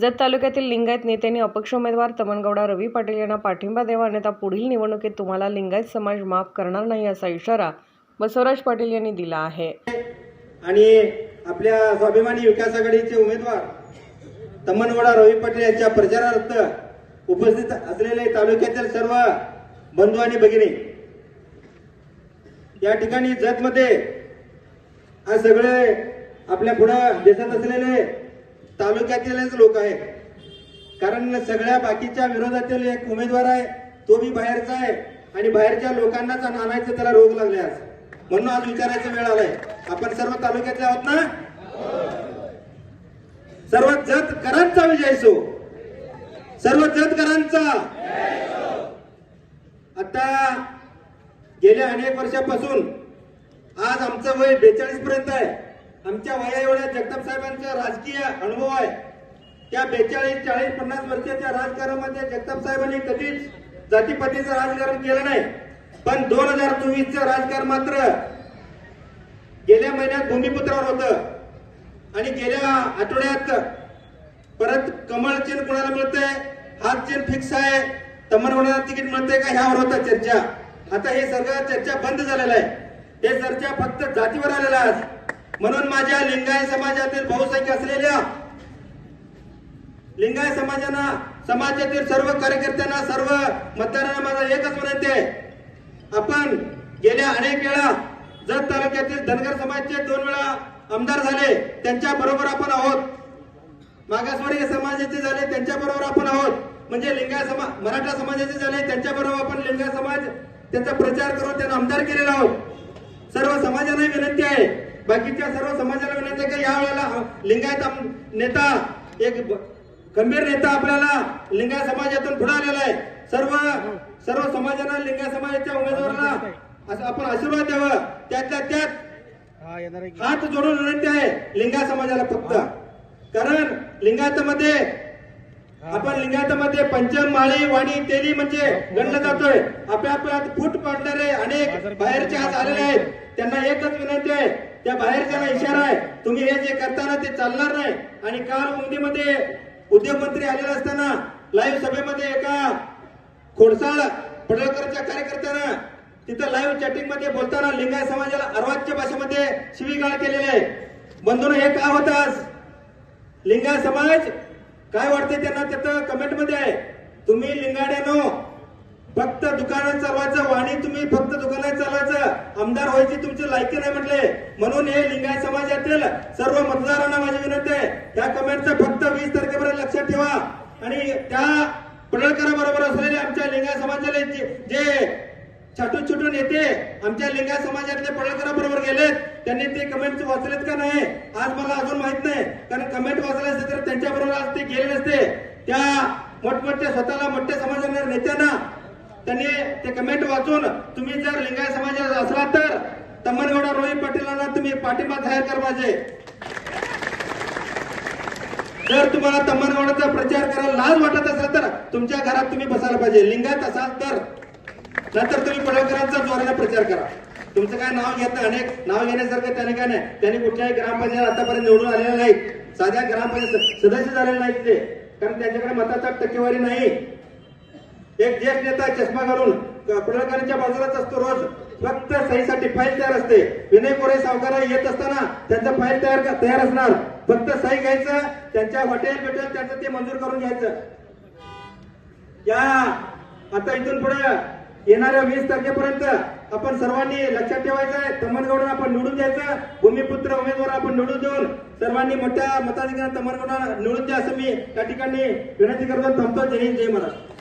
जत तालुक्यातील लिंगायत नेत्यांनी अपक्ष उमेदवार तमनगौडा रवी पाटील यांना पाठिंबा द्यावा अन्यथा पुढील निवडणुकीत तुम्हाला लिंगायत समाज माफ करणार नाही असा इशारा बसवराज पाटील यांनी दिला आहे. आणि आपल्या स्वाभिमानी विकास आघाडीचे उमेदवार तमनगौडा रवी पाटील यांच्या प्रचारार्थ उपस्थित असलेले तालुक्यातील सर्व बंधू आणि भगिनी या ठिकाणी जतमध्ये आज सगळे आपल्या पुढं दिसत असलेले तालुक्यातीलच लोक आहेत. कारण सगळ्या बाकीच्या विरोधातील एक उमेदवार आहे तो बी बाहेरचा आहे आणि बाहेरच्या लोकांनाच आणायचं त्याला रोग लागले आज. म्हणून आज विचारायचा वेळ आलाय. आपण सर्व तालुक्यातले आहोत ना? सर्व जतकरांचा विजय सो. सर्व जतकरांचा. आता गेल्या अनेक वर्षापासून आज आमचं वय बेचाळीस पर्यंत आहे. आमच्या वया एवढ्या जगताप साहेबांचा राजकीय अनुभव आहे. त्या बेचाळीस चाळीस पन्नास वर्षाच्या राजकारणामध्ये जगताप साहेबांनी कधीच जातीपातीचं राजकारण केलं नाही. पण दोन हजार चोवीसचं राजकारण मात्र गेल्या महिन्यात भूमिपुत्रावर होतं. आणि गेल्या आठवड्यात परत कमळ चिन्ह कोणाला मिळतंय? हात चिन्ह फिक्स आहे. तमरवण्याला तिकीट मिळतंय का? ह्यावर होता चर्चा. आता हे सगळं चर्चा बंद झालेलं आहे. हे चर्चा फक्त जातीवर आलेलं आहे. म्हणून माझ्या लिंगाय समाजातील बहुसंख्य असलेल्या लिंगाय समाजाना समाजातील सर्व कार्यकर्त्यांना सर्व मतदारांना माझा एकच विनंती आहे. आपण गेल्या अनेक वेळा जत तालुक्यातील धनगर समाजाचे दोन वेळा आमदार झाले त्यांच्या बरोबर आपण आहोत. मागासवर्गीय समाजाचे झाले त्यांच्या बरोबर आपण आहोत. म्हणजे लिंगाय समाज मराठा समाजाचे झाले त्यांच्या बरोबर आपण लिंगाय समाज त्यांचा प्रचार करून त्यांना आमदार केलेला आहोत. सर्व समाजाला विनंती आहे. बाकीच्या सर्व समाजाला विनंती आहे की या वेळेला लिंगायत नेता एक गंभीर नेता आपल्याला लिंगाय समाजातून पुढे आलेला आहे. सर्व सर्व समाजाला लिंगाय समाजाच्या उमेदवाराला असं आपण आशीर्वाद द्यावं. त्यातल्या त्यात हात जोडून विनंती आहे लिंगाय समाजाला फक्त. कारण लिंगायतामध्ये आपण लिंगायतामध्ये पंचम माळी वाणी तेली म्हणजे गणलं जातोय. आपल्या आपल्यात फूट पाडणारे अनेक बाहेरचे आज आलेले आहेत. त्यांना एकच विनंती आहे त्या बाहेरच्याला इशारा आहे तुम्ही हे जे करताना ते चालणार नाही. आणि काल उमदीमध्ये उद्योगमंत्री आलेले असताना लाईव्ह सभेमध्ये एका खोडसाळ पडळकरच्या कार्यकर्त्यानं तिथं लाईव्ह चॅटिंगमध्ये बोलताना लिंगाय समाजाला अर्वाच्य भाषेमध्ये शिवीगाळ केलेले आहे. बंधून हे का होत आज? लिंगाय समाज काय वाटते त्यांना? तिथं कमेंटमध्ये आहे. तुम्ही लिंगाड्यानो फक्त दुकानं चालवायचं वाणी तुम्ही फक्त दुकानात चालवायचं. आमदार व्हायची तुमची लायकी नाही म्हटले. म्हणून हे लिंगायत समाजातील सर्व मतदारांना माझी विनंती आहे. त्या कमेंटचं फक्त वीस तारखेपर्यंत लक्षात ठेवा. आणि त्या पडळकराबरोबर असलेले आमच्या लिंगायत समाजाला जे- जे छाटून छुटून येते आमच्या लिंगायत समाजातले पडळकराबरोबर केलेत. त्यांनी ते कमेंट वाचलेत का नाही? आज मला अजून माहीत नाही. कारण कमेंट वाचले असते तर त्यांच्या बरोबर आज ते गेले नसते. त्या मोठमोठ्या स्वतःला मोठ्या समाजाच्या नेत्यांना त्यांनी ते कमेंट वाचून तुम्ही जर लिंगायत समाजात असला तर तम्मनगौडा रोहित पाटीलांना तुम्ही पाठिंबा जाहीर कर पाहिजे. जर तुम्हाला तम्मनगौडाचा प्रचार करायला लाज वाटत असेल तर तुमच्या घरात तुम्ही बसायला पाहिजे. लिंगायत असाल तर नंतर तुम्ही पडळकरांचा जोराने प्रचार करा. तुमचं काय नाव घेत? अनेक नाव घेण्यासारखं त्याने काय नाही. त्यांनी कुठल्याही ग्रामपंचायत आतापर्यंत निवडून आलेलं नाही. साध्या ग्रामपंचायत सदस्य झालेले नाहीत ते. कारण त्यांच्याकडे मताचा टक्केवारी नाही. एक ज्येष्ठ नेता चष्मा घालून पडळकरांच्या बाजूलाच असतो रोज. फक्त सहीसाठी फाईल तयार असते. विनय कोरे सावकार येत असताना त्यांचा फाईल तयार तयार असणार. फक्त सही घ्यायचं त्यांच्या हॉटेल बिटेल त्यांचं ते मंजूर करून घ्यायचं. या आता इथून पुढे येणाऱ्या वीस तारखेपर्यंत आपण सर्वांनी लक्षात ठेवायचं आहे आपण निवडून द्यायचं भूमिपुत्र उमेदवार आपण निवडून देऊन सर्वांनी मोठ्या मताधिकारात तमनगौडा निवडून द्या असं मी त्या ठिकाणी विनंती करतो. थांबतो. जय हिंद जय महाराष्ट्र.